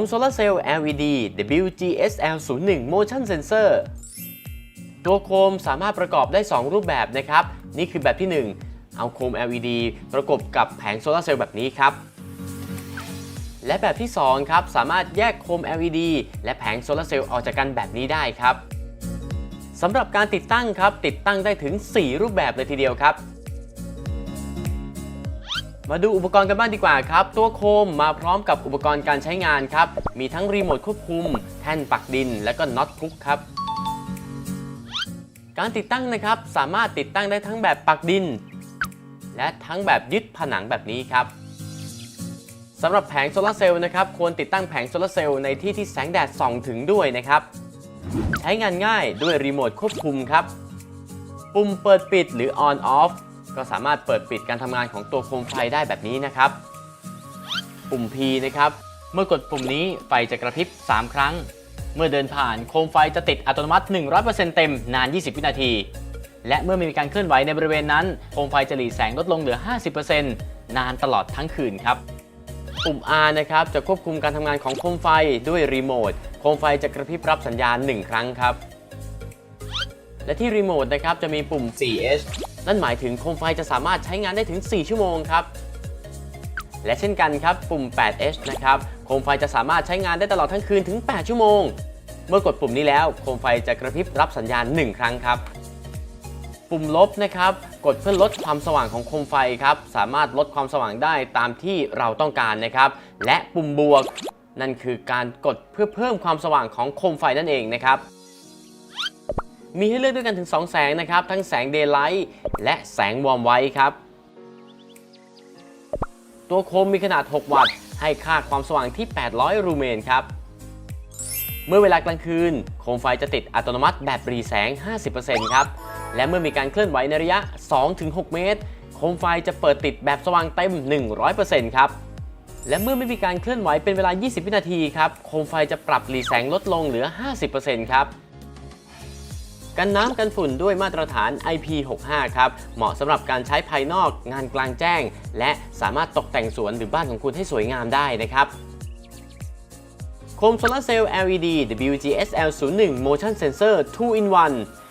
มโซลาร์เซลล์ LED WGSL 0 1 Motion Sensor ตัวโคมสามารถประกอบได้ 2 รูปแบบนะครับ นี่คือแบบที่ 1 เอาโคม LED ประกบกับแผงโซลาร์เซลล์แบบนี้ครับ และแบบที่ 2 ครับ สามารถแยกโคม LED และแผงโซลาร์เซลล์ออกจากกันแบบนี้ได้ครับสำหรับการติดตั้งครับ ติดตั้งได้ถึง 4 รูปแบบเลยทีเดียวครับ มาดูอุปกรณ์กันบ้างดีกว่าครับ ตัวโคมมาพร้อมกับอุปกรณ์การใช้งานครับ มีทั้งรีโมทควบคุม แท่นปักดิน และก็น็อตพุกครับ การติดตั้งนะครับสามารถติดตั้งได้ทั้งแบบปักดิน และทั้งแบบยึดผนังแบบนี้ครับสำหรับแผงโซลาร์เซลล์นะครับควรติดตั้งแผงโซลาร์เซลล์ในที่ที่แสงแดดส่องถึงด้วยนะครับ ใช้งานง่ายด้วยรีโมทควบคุมครับ ปุ่มเปิดปิดหรือ on off ก็สามารถเปิดปิดการทำงานของตัวโคมไฟได้แบบนี้นะครับ ปุ่ม P นะครับ เมื่อกดปุ่มนี้ไฟจะกระพริบ 3 ครั้ง เมื่อเดินผ่านโคมไฟจะติดอัตโนมัติ 100%เต็มนาน 20 วินาที และเมื่อม่มีการเคลื่อนไหวในบริเวณนั้น โคมไฟจะหลีแสงลดลงเหลือ 50%นานตลอดทั้งคืนครับ ปุ่ม R นะครับจะควบคุมการทำงานของโคมไฟด้วยรีโมท โคมไฟจะกระพริบรับสัญญาณ 1 ครั้งครับ และที่รีโมทนะครับจะมีปุ่ม 4H นั่นหมายถึงโคมไฟจะสามารถใช้งานได้ถึง 4 ชั่วโมงครับ และเช่นกันครับปุ่ม 8H นะครับโคมไฟจะสามารถใช้งานได้ตลอดทั้งคืนถึง 8 ชั่วโมง เมื่อกดปุ่มนี้แล้วโคมไฟจะกระพริบรับสัญญาณ 1 ครั้งครับ ปุ่มลบนะครับกดเพื่อลดความสว่างของโคมไฟครับสามารถลดความสว่างได้ตามที่เราต้องการนะครับ และปุ่มบวก นั่นคือการกดเพื่อเพิ่มความสว่างของโคมไฟนั่นเองนะครับ มีให้เลือกด้วยกันถึง 2 แสงนะครับ ทั้งแสง Daylight และแสง Warm White ครับ ตัวโคมมีขนาด 6 วัตต์ ให้ค่าความสว่างที่ 800ลูเมนครับ เมื่อเวลากลางคืน โคมไฟจะติดอัตโนมัติแบบรีแสง 50%ครับ และเมื่อมีการเคลื่อนไหวในระยะ 2-6 เมตร โคมไฟจะเปิดติดแบบสว่างเต็ม 100%ครับและเมื่อไม่มีการเคลื่อนไหวเป็นเวลา 20 วินาทีครับ โคมไฟจะปรับหลีแสงลดลงเหลือ 50%ครับ กันน้ำกันฝุ่นด้วยมาตรฐาน IP65 ครับ เหมาะสำหรับการใช้ภายนอกงานกลางแจ้ง และสามารถตกแต่งสวนหรือบ้านของคุณให้สวยงามได้นะครับโคมโซลาเซลล์ LED WGSL 01 Motion Sensor 2 in 1